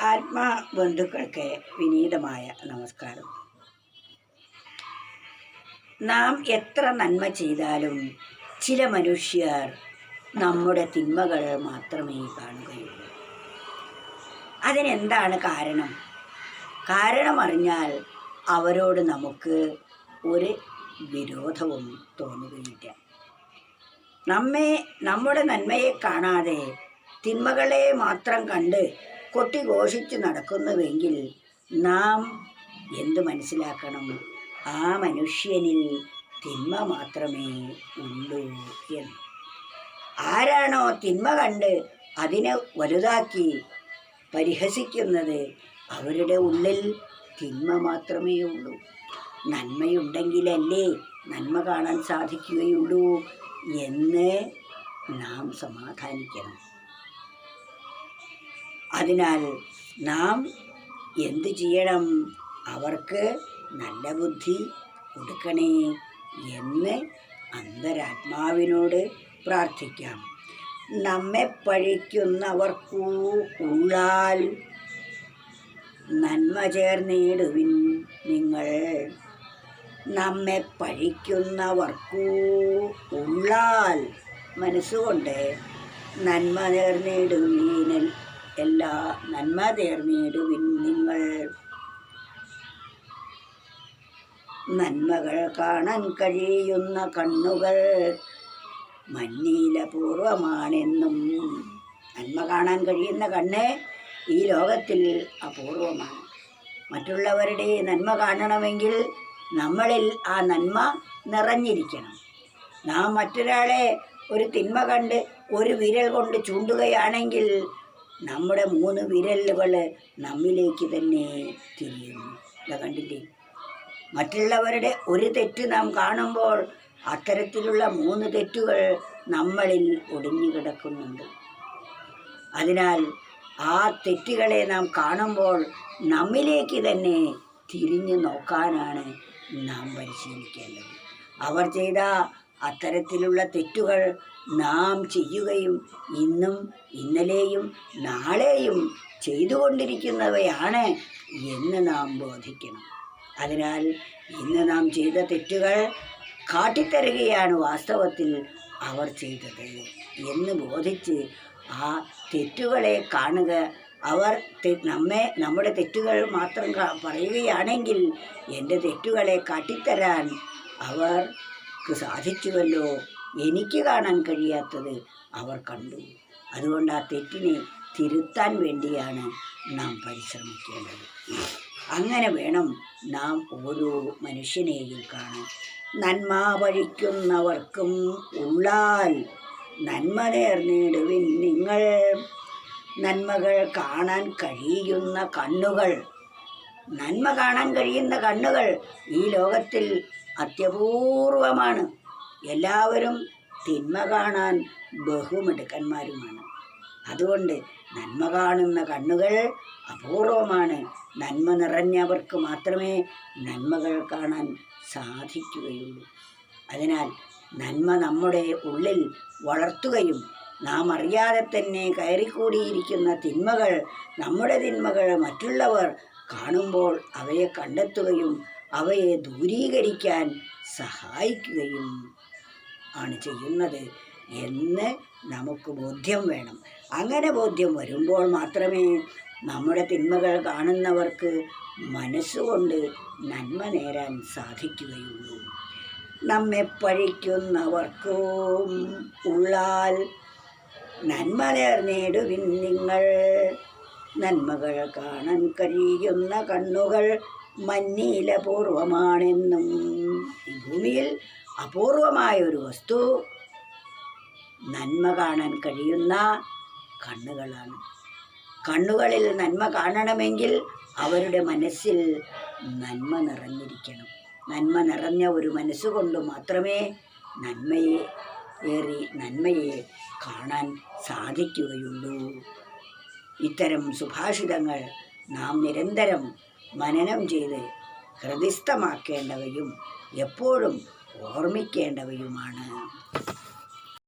ആത്മാ ബന്ധുക്കൾക്ക് വിനീതമായ നമസ്കാരം. നാം എത്ര നന്മ ചെയ്താലും ചില മനുഷ്യർ നമ്മുടെ തിന്മകൾ മാത്രമേ കാണുകയുള്ളൂ. അതിനെന്താണ് കാരണം? കാരണം അറിഞ്ഞാൽ അവരോട് നമുക്ക് ഒരു വിരോധവും തോന്നുകയില്ല. നമ്മെ നമ്മുടെ നന്മയെ കാണാതെ തിന്മകളെ മാത്രം കണ്ട് കൊട്ടിഘോഷിച്ച് നടക്കുന്നുവെങ്കിൽ നാം എന്തു മനസ്സിലാക്കണം? ആ മനുഷ്യനിൽ തിന്മ മാത്രമേ ഉള്ളൂ എന്ന്. ആരാണോ തിന്മ കണ്ട് അതിനെ വലുതാക്കി പരിഹസിക്കുന്നത് അവരുടെ ഉള്ളിൽ തിന്മ മാത്രമേ ഉള്ളൂ. നന്മയുണ്ടെങ്കിലല്ലേ നന്മ കാണാൻ സാധിക്കുകയുള്ളൂ എന്ന് നാം സമാധാനിക്കണം. അതിനാൽ നാം എന്തു ചെയ്യണം? അവർക്ക് നല്ല ബുദ്ധി കൊടുക്കണേ എന്ന് അന്തരാത്മാവിനോട് പ്രാർത്ഥിക്കാം. നമ്മെ പഴിക്കുന്നവർക്കു ഉള്ളാൽ നന്മ ചേർന്നിടുവിൻ നിങ്ങൾ. നമ്മെ പഴിക്കുന്നവർക്കു ഉള്ളാൽ മനസ്സുകൊണ്ട് നന്മ നേർന്നിടുവീനൽ എല്ലാ നന്മ നേർന്നിടുവിൻ നിങ്ങൾ നന്മകൾ കാണാൻ കഴിയുന്ന കണ്ണുകൾ മഞ്ഞീലപൂർവമാണെന്നും നന്മ കാണാൻ കഴിയുന്ന കണ്ണ് ഈ ലോകത്തിൽ അപൂർവമാണ്. മറ്റുള്ളവരുടെ നന്മ കാണണമെങ്കിൽ നമ്മളിൽ ആ നന്മ നിറഞ്ഞിരിക്കണം. നാം മറ്റൊരാളെ ഒരു തിന്മ കണ്ട് ഒരു വിരൽ കൊണ്ട് ചൂണ്ടുകയാണെങ്കിൽ നമ്മുടെ മൂന്ന് വിരലുകൾ നമ്മിലേക്ക് തന്നെ തിരിയുന്നു. ഇതാ കണ്ടില്ലേ? മറ്റുള്ളവരുടെ ഒരു തെറ്റ് നാം കാണുമ്പോൾ അത്തരത്തിലുള്ള മൂന്ന് തെറ്റുകൾ നമ്മളിൽ ഒടിഞ്ഞു കിടക്കുന്നുണ്ട്. അതിനാൽ ആ തെറ്റുകളെ നാം കാണുമ്പോൾ നമ്മിലേക്ക് തന്നെ തിരിഞ്ഞു നോക്കാനാണ് നാം പരിശീലിക്കേണ്ടത്. അവർ ചെയ്ത അത്തരത്തിലുള്ള തെറ്റുകൾ നാം ചെയ്യുകയും ഇന്നും ഇന്നലെയും നാളെയും ചെയ്തുകൊണ്ടിരിക്കുന്നവയാണ് എന്ന് നാം ബോധിക്കണം. അതിനാൽ ഇന്ന് നാം ചെയ്ത തെറ്റുകൾ കാട്ടിത്തരുകയാണ് വാസ്തവത്തിൽ അവർ ചെയ്തത് എന്ന് ബോധിച്ച് ആ തെറ്റുകളെ കാണുക അവർ നമ്മെ നമ്മുടെ തെറ്റുകൾ മാത്രം പറയുകയാണെങ്കിൽ എന്റെ തെറ്റുകളെ കാട്ടിത്തരാൻ അവർക്ക് സാധിച്ചുവല്ലോ എനിക്ക് കാണാൻ കഴിയാത്തത് അവർ കണ്ടു. അതുകൊണ്ട് ആ തെറ്റിനെ തിരുത്താൻ വേണ്ടിയാണ് നാം പരിശ്രമിക്കേണ്ടത്. അങ്ങനെ വേണം നാം ഓരോ മനുഷ്യനെയും കാണാൻ. നന്മ വഴിക്കുന്നവർക്കും ഉള്ളാൽ നന്മ നേർന്നിടുവിൻ നിങ്ങൾ. നന്മകൾ കാണാൻ കഴിയുന്ന കണ്ണുകൾ. നന്മ കാണാൻ കഴിയുന്ന കണ്ണുകൾ ഈ ലോകത്തിൽ അത്യപൂർവമാണ്. എല്ലാവരും തിന്മ കാണാൻ ബഹുമിടുക്കന്മാരുമാണ്. അതുകൊണ്ട് നന്മ കാണുന്ന കണ്ണുകൾ അപൂർവമാണ്. നന്മ നിറഞ്ഞവർക്ക് മാത്രമേ നന്മകൾ കാണാൻ സാധിക്കുകയുള്ളൂ. അതിനാൽ നന്മ നമ്മുടെ ഉള്ളിൽ വളർത്തുകയും നാം അറിയാതെ തന്നെ കയറിക്കൂടിയിരിക്കുന്ന തിന്മകൾ നമ്മുടെ തിന്മകൾ മറ്റുള്ളവർ കാണുമ്പോൾ അവയെ കണ്ടെത്തുകയും അവയെ ദൂരീകരിക്കാൻ സഹായിക്കുകയും ആണ് ചെയ്യുന്നത് എന്ന് നമുക്ക് ബോധ്യം വേണം. അങ്ങനെ ബോധ്യം വരുമ്പോൾ മാത്രമേ നമ്മുടെ തിന്മകൾ കാണുന്നവർക്ക് മനസ്സുകൊണ്ട് നന്മ നേരാൻ സാധിക്കുകയുള്ളൂ. നമ്മെ പഴിക്കുന്നവർക്കും ഉള്ളാൽ നന്മ നേർന്നേടുവിൻ നിങ്ങൾ നന്മകൾ കാണാൻ കഴിയുന്ന കണ്ണുകൾ മഞ്ഞീലപൂർവമാണെന്നും. ഈ ഭൂമിയിൽ അപൂർവമായ ഒരു വസ്തു നന്മ കാണാൻ കഴിയുന്ന കണ്ണുകളാണ്. കണ്ണുകളിൽ നന്മ കാണണമെങ്കിൽ അവരുടെ മനസ്സിൽ നന്മ നിറഞ്ഞിരിക്കണം. നന്മ നിറഞ്ഞ ഒരു മനസ്സുകൊണ്ട് മാത്രമേ നന്മയെ ഏറി നന്മയെ കാണാൻ സാധിക്കുകയുള്ളൂ. ഇത്തരം സുഭാഷിതങ്ങൾ നാം നിരന്തരം മനനം ചെയ്ത് ഹൃദയസ്ഥമാക്കേണ്ടവയും എപ്പോഴും ഓർമ്മിക്കേണ്ടവയുമാണ്.